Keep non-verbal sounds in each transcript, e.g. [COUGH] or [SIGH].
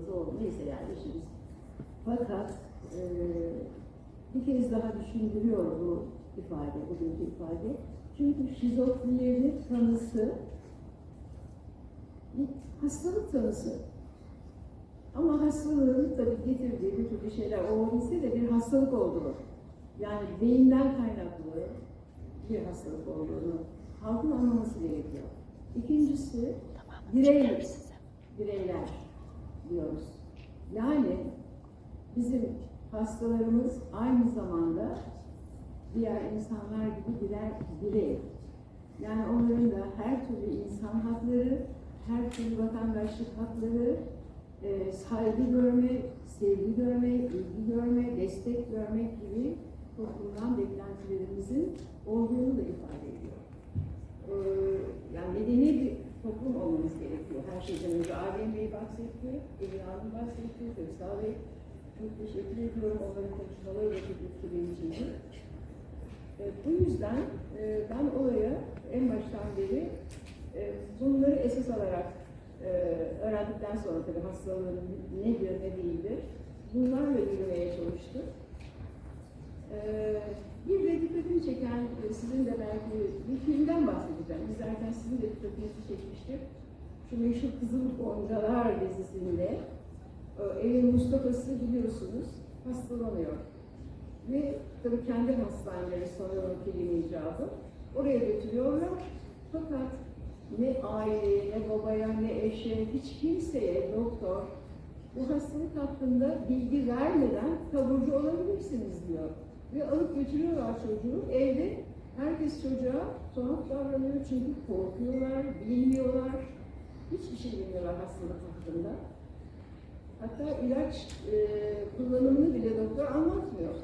zor neyse yani işimiz. Fakat e, bir kez daha düşündürüyor bu ifade, bugünkü ifade. Çünkü şizofrenin tanısı bir hastalık tanısı. Ama hastalığın tabii getirdiği bir türlü şeyler olabilse de bir hastalık olduğu, yani beyinden kaynaklı bir hastalık olduğunu halkın anlaması gerekiyor. İkincisi, birey, bireyler diyoruz. Yani bizim hastalarımız aynı zamanda diğer insanlar gibi birer birey. Yani onların da her türlü insan hakları, her türlü vatandaşlık hakları, e, saygı görme, sevgi görme, ilgi görme, destek görmek gibi toplumdan beklentilerimizin olduğunu da ifade ediyor. E, yani medeni bir toplum olmamız gerekiyor. Her şeyden önce Adem Bey bahsetti, Emin Hanım bahsetti, Köksal Bey. Çok teşekkür ediyorum. Onların konuşmaları da çok etkileyiciydi. E, bu yüzden e, ben olaya en baştan beri e, bunları esas alarak e, öğrendikten sonra tabii hastalığın nedir ne değildir bunlarla yürümeye çalıştım. E, bir de dikkatimi çeken e, sizin de belki bir filmden bahsedeceğim. İzlerken sizin de dikkatinizi çekmiştir. Şu meşhur Kızıl Goncalar dizisinde evin Mustafa'sı biliyorsunuz hastalanıyor. Ve tabii kendi hastaneleri sanıyorum film icabı. Oraya götürüyorlar. Fakat ne aileye, ne babaya, ne eşe, hiç kimseye doktor bu hastalık hakkında bilgi vermeden taburcu olabilirsiniz diyor. Ve alıp götürüyorlar çocuğu. Evde herkes çocuğa tuhaf davranıyor çünkü korkuyorlar, bilmiyorlar. Hiçbir şey bilmiyorlar hastalık hakkında. Hatta ilaç e, kullanımını bile doktor anlatmıyor.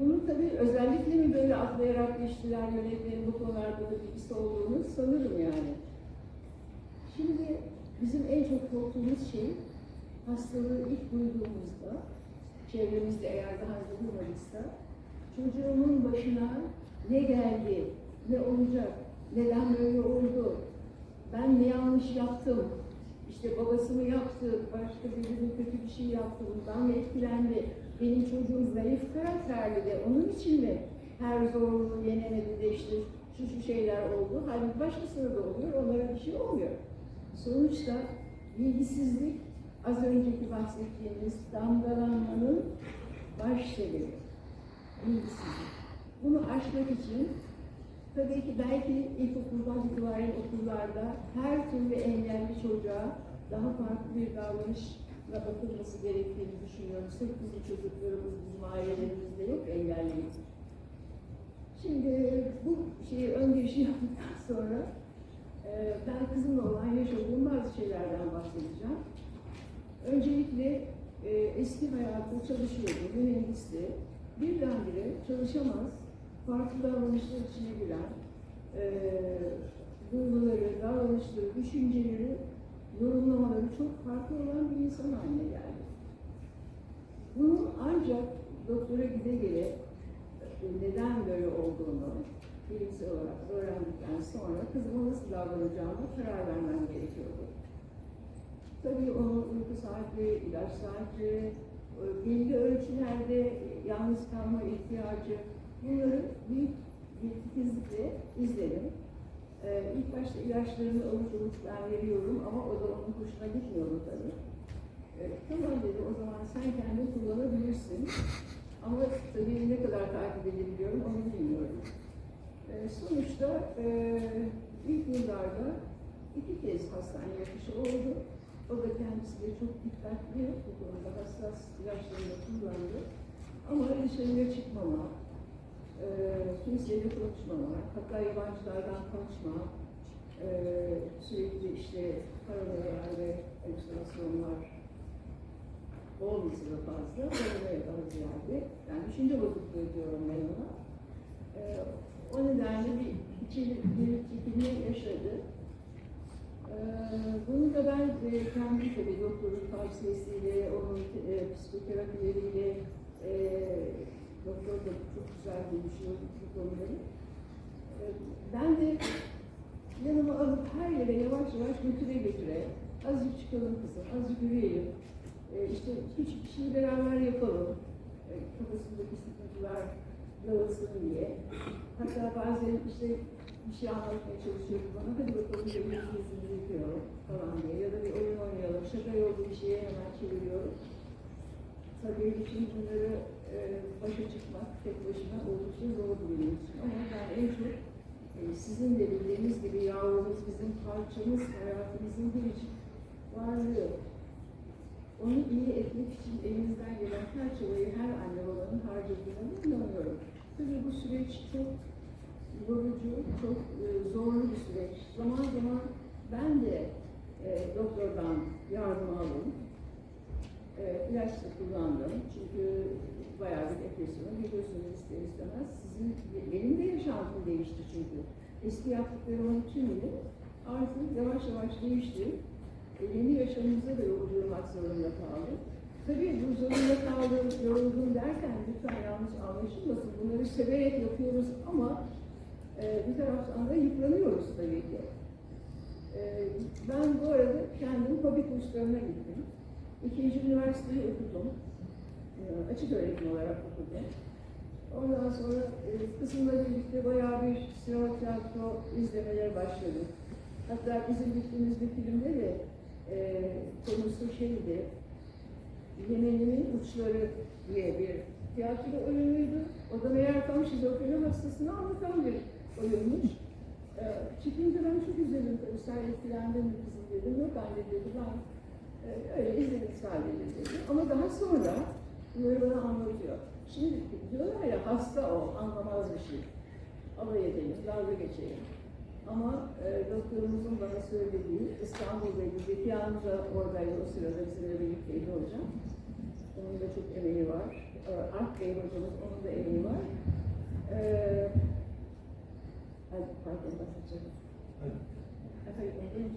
Bunu tabii özellikle mi böyle atlayarak geçtiler yönetmenin bu konularda da bilgisi olduğunu sanırım yani. Şimdi bizim en çok korktuğumuz şey hastalığı ilk duyduğumuzda, çevremizde eğer daha önce duymadıysa, çocuğumun başına ne geldi, ne olacak, neden böyle oldu, ben ne yanlış yaptım, işte babası mı yaptı, başka birinin kötü bir şey yaptı, bundan mı etkilendi, benim çocuğum zayıf karakterli de onun için mi her zorluğu yenemedi de işte şu şu şeyler oldu. Halbuki başkasına da oluyor, onlara bir şey olmuyor. Sonuçta bilgisizlik az önceki bahsettiğimiz damgalanmanın baş. Bilgisizlik. Bunu aşmak için tabii ki belki ilkokuldan itibaren okullarda her türlü engelli çocuğa daha farklı bir davranışla bakılması gerektiğini düşünüyorum. Sırf bizim çocuklarımız, bizim ailelerimizde yok engelli. Şimdi bu şeyi ön girişi yaptıktan sonra e, ben kızımla olan yaşadığım bazı şeylerden bahsedeceğim. Öncelikle e, eski hayatı çalışıyordu, mühendisti. Birdenbire çalışamaz, farklı davranışlar içine giren, e, duyguları, davranışları, düşünceleri, yorumlamaları çok farklı olan bir insan haline geldi. Bunu ancak doktora gide gele e, neden böyle olduğunu bilimsel olarak öğrendikten sonra kızıma nasıl davranacağımı karar vermem gerekiyordu. Tabii onun uyku saatleri, ilaç saatleri, belli ölçülerde yalnız kalma ihtiyacı, bunları büyük titizlikle izledim. Ee, ilk başta ilaçlarını avuç avuç ben veriyorum ama o da onun hoşuna gitmiyordu tabii. Ee, tamam dedi, o zaman sen kendin kullanabilirsin. Ama tabii ne kadar takip edebiliyorum onu bilmiyorum. Ee, sonuçta e, ilk yıllarda iki kez hastane yatışı oldu. O da kendisi de çok dikkatli, bu konuda hassas ilaçlarını kullandı. Ama dışarıya çıkmama, e, kimseyle konuşmama, hatta yabancılardan konuşma, e, sürekli işte paranoya ve halüsinasyonlar olması da fazla, paranoya daha ziyade. Yani düşünce bozukluğu diyorum ben ona. E, o nedenle bir içeri bir çekilme yaşadı. Ee, bunu da ben e, kendi tabii doktorun tavsiyesiyle, onun e, psikoterapileriyle, e, doktor da çok güzel konuşuyor bu konuları. E, ben de yanıma alıp her yere yavaş yavaş götüre götüre, azıcık çıkalım kızım, azıcık yürüyelim, küçük bir şey beraber yapalım. Kafasındaki sıkıntılar dağılsın diye. Hatta bazen işte bir şey anlatmaya çalışıyorum bana. Hadi bakalım bir yüzünü yıkıyorum falan diye. Ya da bir oyun oynayalım. Şaka yolda bir şeye hemen çeviriyorum. Tabii bütün bunları e, başa çıkmak tek başına oldukça zor için. Ama ben en çok e, sizin de bildiğiniz gibi yavrumuz bizim parçamız, hayatımızın biricik varlığı. Onu iyi etmek için elinizden gelen her çabayı her anne babanın harcadığına inanıyorum. Tabii bu süreç çok çok e, zorlu bir süreç. Zaman zaman ben de e, doktordan yardım aldım. E, ilaç da kullandım. Çünkü bayağı bir depresyona giriyorsunuz ister istemez. Sizin, benim de yaşantım değişti çünkü. Eski yaptıklarımın tümünü artık yavaş yavaş değişti. E, yeni yaşamımıza da yorulmak zorunda kaldım. Tabii bu zorunda kaldım, yoruldum derken lütfen yanlış anlaşılmasın. Bunları severek yapıyoruz ama bir taraftan da yıpranıyoruz tabii ki. E, ben bu arada kendim hobi kurslarına gittim. İkinci üniversiteyi okudum. E, açık öğretim olarak okudum. Ondan sonra e, kızımla birlikte bayağı bir sinema tiyatro izlemeleri başladık. Hatta bizim gittiğimiz bir filmde de e, konusu şeydi, Yemen'in uçları diye bir tiyatro oyunuydu. O da meğer tam şizofreni hastasını anlatan bir oyunmuş. E, çıkınca ben çok üzüldüm tabii, sen etkilendin mi kızım dedim. Yok anne dedi, ben e, öyle izledim sadece dedi. Ama daha sonra bunları bana anlatıyor. Şimdi diyorlar ya hasta o, anlamaz bir şey. Alay edelim, dalga geçelim. Ama e, doktorumuzun bana söylediği, İstanbul'daydı, Zeki da oradaydı o sırada bizimle birlikteydi hocam. Onun da çok emeği var. E, Ark Bey hocamız, onun da emeği var. E, pardon, bahsedeceğim.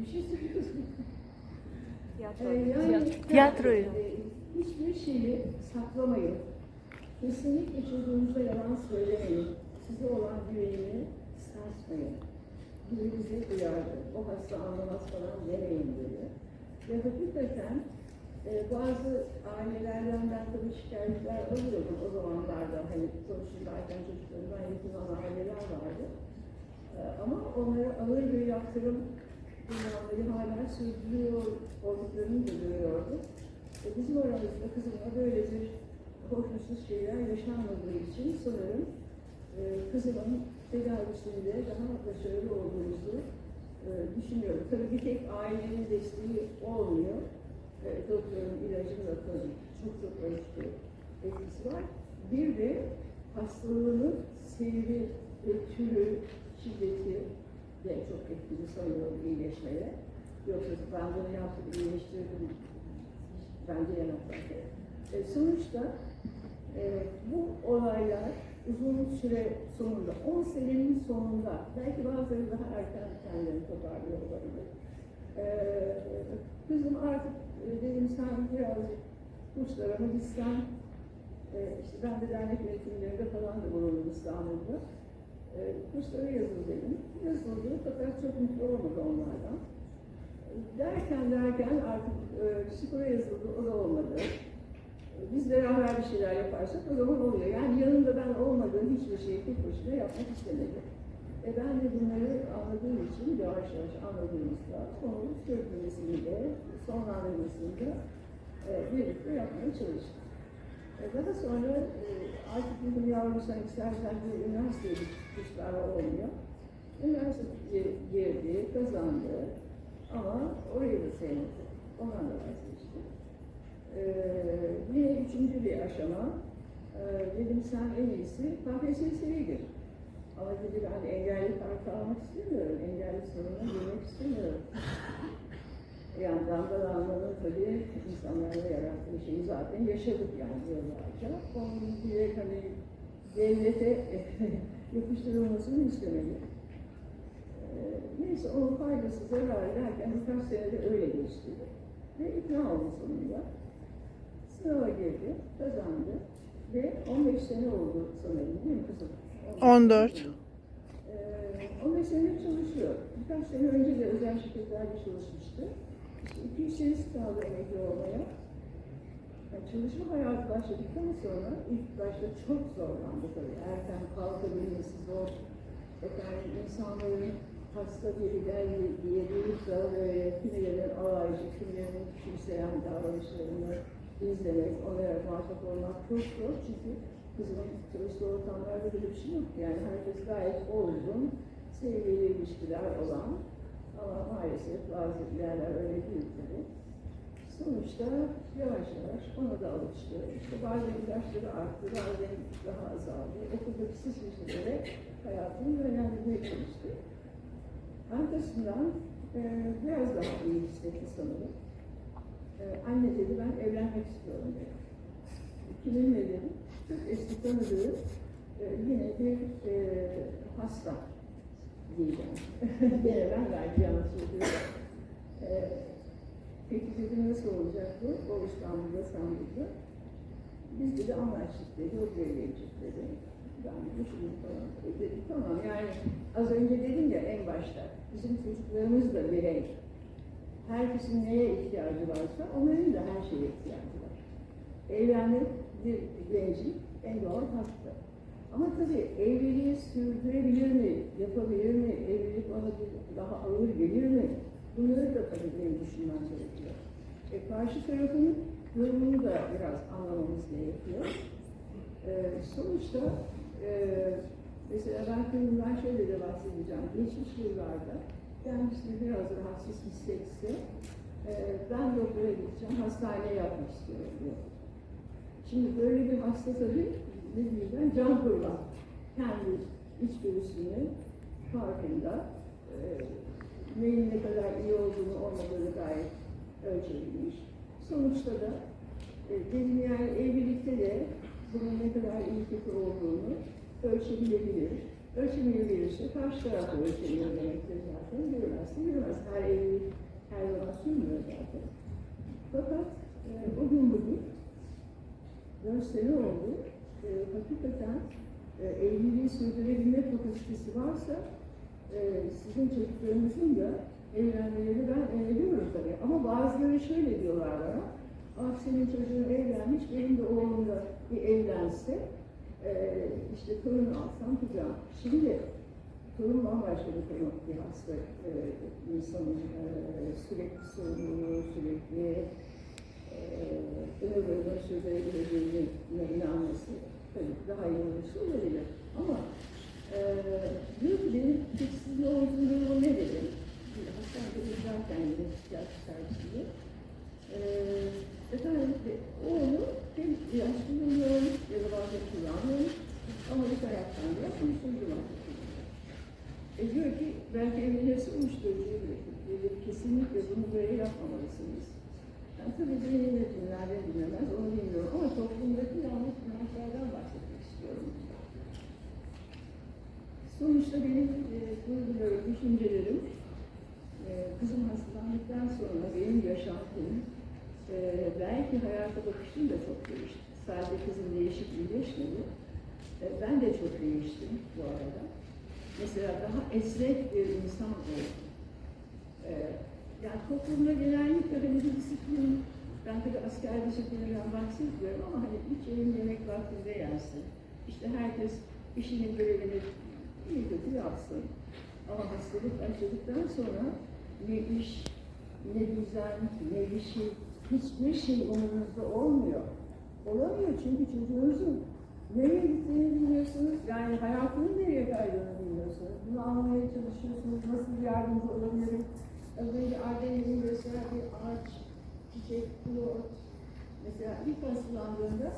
Bir şey söylüyorsun. [LAUGHS] Tiyatro. Ee, yani Tiyatroyu. e, hiçbir şeyi saklamayın. Kesinlikle çocuğunuza yalan söylemeyin. Size olan güvenini sarsmayın. Biri bizi uyardı. O hasta anlamaz falan demeyin dedi. Ve hakikaten e, bazı ailelerden ben tabii şikayetler alıyordum o zamanlarda. Hani konuşurlarken çocuklarından yakın olan aileler vardı. E, ama onlara ağır bir yaptırım dünyaları hala sürdürüyor olduklarını da görüyordum. E, bizim aramızda kızımla böyle bir hoşnutsuz şeyler yaşanmadığı için sanırım e, kızımın tedavisinde daha başarılı olduğumuzu e, düşünüyorum. Tabii bir tek ailenin desteği olmuyor. E, doktorun ilacın da tabii çok çok ölçüde etkisi var. Bir de hastalığının seyri ve türü, şiddeti de çok etkili sanıyorum iyileşmeye. Yoksa ben bunu yaptım, iyileştirdim. Bence yanıltmak. E, sonuçta e, bu olaylar uzun süre sonunda, 10 senenin sonunda, belki bazıları daha erken kendini toparlıyor olabilir. E, kızım artık e, dedim sen birazcık kurslara mı gitsen, e, işte ben de dernek yönetimlerinde falan da bulundum İstanbul'da. E, kurslara yazıl. Yazıldı fakat çok mutlu olmadı onlardan. Derken derken artık e, spora yazıldı, o da olmadı. E, Biz beraber bir şeyler yaparsak o zaman oluyor. Yani yanında ben olmadığım hiçbir şeyi tek başına yapmak istemedi. E ben de bunları anladığım için yavaş yavaş anladığımızda onu sürdürmesini de sonlandırmasını da e, birlikte yapmaya çalıştık. Daha sonra e, artık dedim yavrum sen istersen bir üniversiteye git, kurslarla olmuyor. Üniversiteye girdi, kazandı ama orayı da sevmedi. Ondan da vazgeçti. E, yine üçüncü bir aşama. E, dedim sen en iyisi KPSS'ye gir. Ama dedi ben engelli kartı almak istemiyorum, engelli sorununa girmek istemiyorum. [LAUGHS] Yani damgalanmanın tabii insanlarla yarattığı şeyi zaten yaşadık yani yıllarca. Onun diye hani devlete [LAUGHS] yapıştırılmasını istemedi. Ee, neyse onun faydası zararı derken birkaç senede öyle geçti. Ve ikna oldu sonunda. Sınava girdi, kazandı. Ve 15 sene oldu sanırım değil mi kızım? 14. Ee, 15 senedir çalışıyor. Birkaç sene önce de özel şirketlerde çalışmıştı. İşte 200 senesi kaldı emekli olmaya. Yani çalışma hayatı başladıktan sonra ilk başta çok zorlandı tabii. Erken kalkabilmesi zor. Efendim insanların hasta biri geldi diye duyup da böyle kimilerinin alaycı, kimilerinin küçümseyen davranışlarını izlemek, onlara muhatap olmak çok zor. Çünkü kızımın çalıştığı ortamlarda bir şey yok. Yani herkes gayet olgun, sevgili ilişkiler olan ama maalesef bazı yerler öyle değil tabii. Sonuçta yavaş yavaş ona da alıştı. İşte bazen ilaçları arttı, bazen daha azaldı. Okuldaki sıkışmaları hayatını yönlendirmeye çalıştı. Arkasından e, biraz daha iyi hissetti sanırım. E, anne dedi ben evlenmek istiyorum dedi. Kiminle dedim? Çok eski tanıdığı e, yine bir e, hasta diyeceğim. Gene ben vereceğim sözü. E, Peki dedim nasıl olacak bu? O İstanbul'da, İstanbul'da. Biz dedi anlaştık dedi, o gelecek dedi. Ben düşündüm falan. E tamam yani az önce dedim ya en başta bizim çocuklarımız da birey. Herkesin neye ihtiyacı varsa onların da her şeye ihtiyacı var. Evlenmek bir gencin en doğal hakkı. Ama tabii evliliği sürdürebilir mi, yapabilir mi, evlilik ona daha ağır gelir mi? Bunları da tabii benim düşünmem gerekiyor. E, karşı tarafın durumunu da biraz anlamamız gerekiyor. E, sonuçta e, mesela ben kızımdan şöyle de bahsedeceğim. Geçmiş yıllarda kendisini biraz rahatsız hissetse e, ben doktora gideceğim, hastaneye yapmak istiyorum diyor. Şimdi böyle bir hasta tabii ben can kurban. Kendi içgörüsünün farkında e, neyin ne kadar iyi olduğunu olmadığını gayet ölçebilmiş. Sonuçta da e, yani evlilikte de bunun ne kadar iyi kötü olduğunu ölçebilebilir. Ölçemeyebilirse karşı taraf da ölçemiyor demektir zaten. Görmezse görmez. Her evlilik her zaman sürmüyor zaten. Fakat e, o gün bugün 4 sene oldu. Hakikaten e, evliliği sürdürebilme kapasitesi varsa e, sizin çocuklarınızın da evlenmeleri ben öneriyorum tabii. Ama bazıları şöyle diyorlar bana, ah senin çocuğun evlenmiş, benim de oğlum da bir evlense, e, işte torun alsam kucağım. Şimdi torun bambaşka bir konu bir hasta e, insanın e, sürekli sorumluluğu, sürekli e, ömür boyu sürdürebileceğine inanması tabii daha iyi olursa olabilir. Ama e, diyor ki benim tekstilde olduğum durumu ne dedim? Hastanede izlerken yine psikiyatri servisinde. E, efendim de- oğlu hem ilaç kullanıyor ya da bazen kullanmıyor ama bir taraftan da uyuşturucu madde. E diyor ki belki evlenirse uyuşturucuyu bırakır. Dedi, kesinlikle bunu böyle yapmamalısınız. Yani tabii beni ne dinler, ne dinlemez onu bilmiyorum ama toplumdaki yanlış inançlardan bahsetmek istiyorum. Sonuçta benim e, duygularım, düşüncelerim e, kızım hastalandıktan sonra benim yaşantım, e, belki hayata bakışım da çok değişti. Sadece kızım değişik iyileşmedi. E, ben de çok değiştim bu arada. Mesela daha esnek bir insan oldum. E, yani toplumda genellikle hani bir disiplin, ben tabii asker disiplininden bahsetmiyorum ama hani üç öğün yemek vaktinde yensin. İşte herkes işinin görevini iyi kötü yapsın. Ama hastalık başladıktan sonra ne iş, ne düzen, ne bir şey, hiçbir şey umurunuzda olmuyor. Olamıyor çünkü çocuğunuzun nereye gittiğini bilmiyorsunuz, yani hayatının nereye kaydığını bilmiyorsunuz. Bunu anlamaya çalışıyorsunuz, nasıl yardımcı olabilirim? Az önce Arden'in gösterdiği ağaç, çiçek, flor. Mesela ilk hastalandığında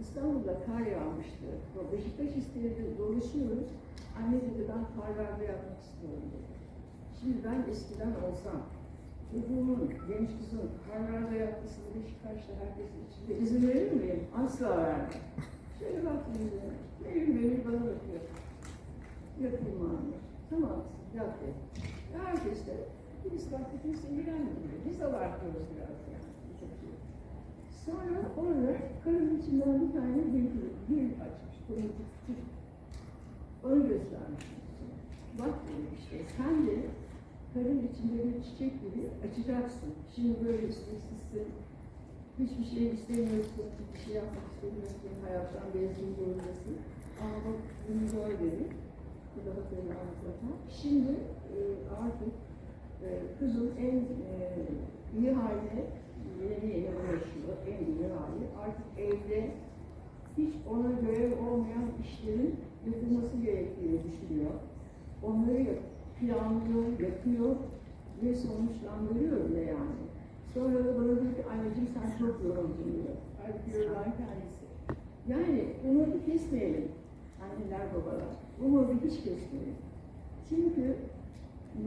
İstanbul'da kar yağmıştı. Beşiktaş iskelede dolaşıyoruz. Anne dedi ben karlarda yapmak istiyorum dedi. Şimdi ben eskiden olsam, çocuğumun, genç kızın karlarda yapmasını Beşiktaş'ta herkesin içinde izin verir miyim? Asla vermem. Şöyle baktım yüzüne. Mevül mevül bana bakıyor. Yapayım anne. Tamam yap dedi. Herkes de biz baktı kimse ilgilenmiyor. Biz abartıyoruz biraz yani. Sonra orada karın içinden bir tane gül, gül açmış. Kırmızı küçük. Onu göstermiş. Bak işte sen de karın içinde bir çiçek gibi açacaksın. Şimdi böyle isteksizsin, Hiçbir şey istemiyorsun, hiçbir şey yapmak istemiyorsun, hayattan bezgin zorundasın. Ama bak bunu zor dedi. Bu da hatırlar mutlaka. Şimdi e, artık e, kızın en e, iyi haline yeni yeni ulaşıyor, en iyi hali. Artık evde hiç ona görev olmayan işlerin yapılması gerektiğini düşünüyor. Onları planlıyor, yapıyor ve sonuçlandırıyor bile yani. Sonra da bana diyor ki anneciğim sen çok yoruldun diyor. Yorulan kendisi. Yani umudu kesmeyelim anneler babalar. Umudu hiç kesmeyelim. Çünkü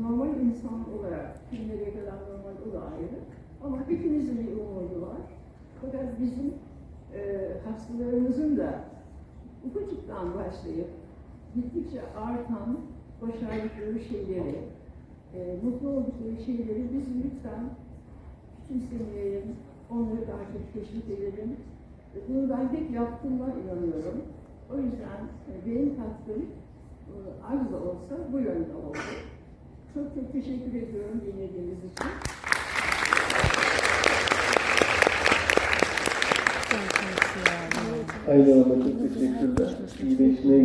normal insan olarak kim nereye kadar normal o da ayrı. Ama hepimizin bir umudu var. Fakat bizim e, hastalarımızın da ufacıktan başlayıp gittikçe artan başardıkları şeyleri, e, mutlu oldukları şeyleri biz lütfen küçümsemeyelim, onları daha çok teşvik edelim. Bunu ben pek yaptığıma inanıyorum. O yüzden e, benim katkım e, az da olsa bu yönde oldu. Çok çok teşekkür ediyorum dinlediğiniz için. Aynı anda çok teşekkürler. İyileşmeye